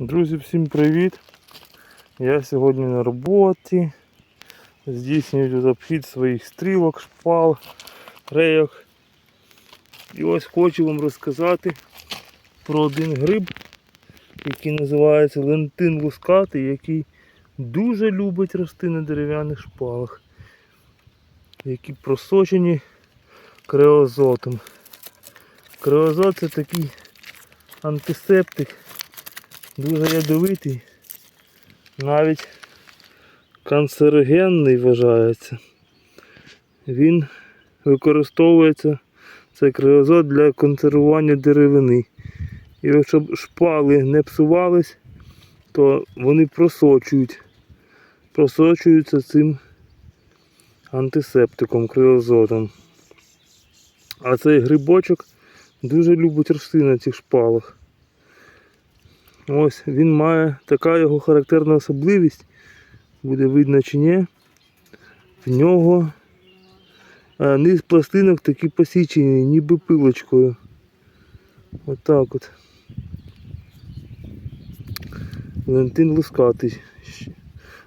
Друзі, всім привіт! Я сьогодні на роботі. Здійснюю обхід своїх стрілок, шпал, рейок. І ось хочу вам розказати про один гриб, який називається лентин лускатий, який дуже любить рости на дерев'яних шпалах, які просочені креозотом. Креозот це такий антисептик, дуже ядовитий, навіть канцерогенний вважається. Він використовується, цей креозот для консервування деревини. І щоб шпали не псувались, то вони просочують, просочуються цим антисептиком, креозотом. А цей грибочок дуже любить рости на цих шпалах. Ось він має така його характерна особливість, буде видно чи ні. В нього е, низ пластинок такі посічені, ніби пилочкою. Отак от. Валентин лускатий.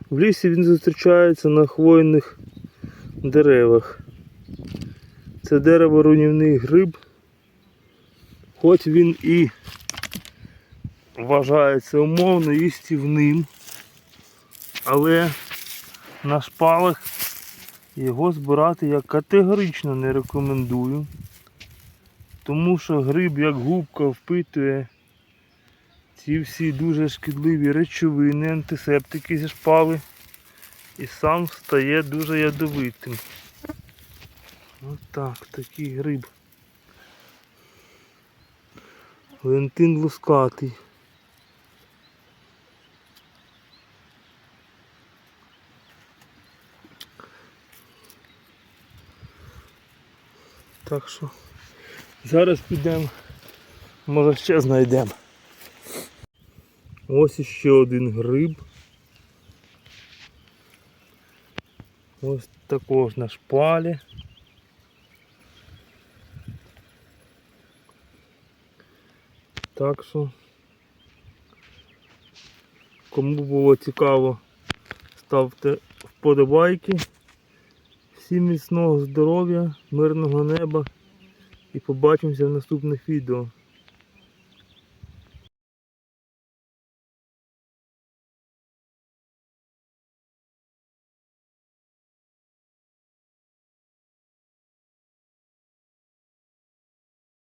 В лісі він зустрічається на хвойних деревах. Це дерево руйнівний гриб. Хоч він і вважається умовно їстівним, але на шпалах його збирати я категорично не рекомендую, тому що гриб як губка впитує ці всі дуже шкідливі речовини, антисептики зі шпали і сам стає дуже ядовитим. Отак, такий гриб. Валентин лускатий. Так що зараз підемо, може ще знайдемо. Ось іще один гриб. Ось також на шпалі. Так що, кому було цікаво, ставте вподобайки. Всім міцного здоров'я, мирного неба і побачимося в наступних відео.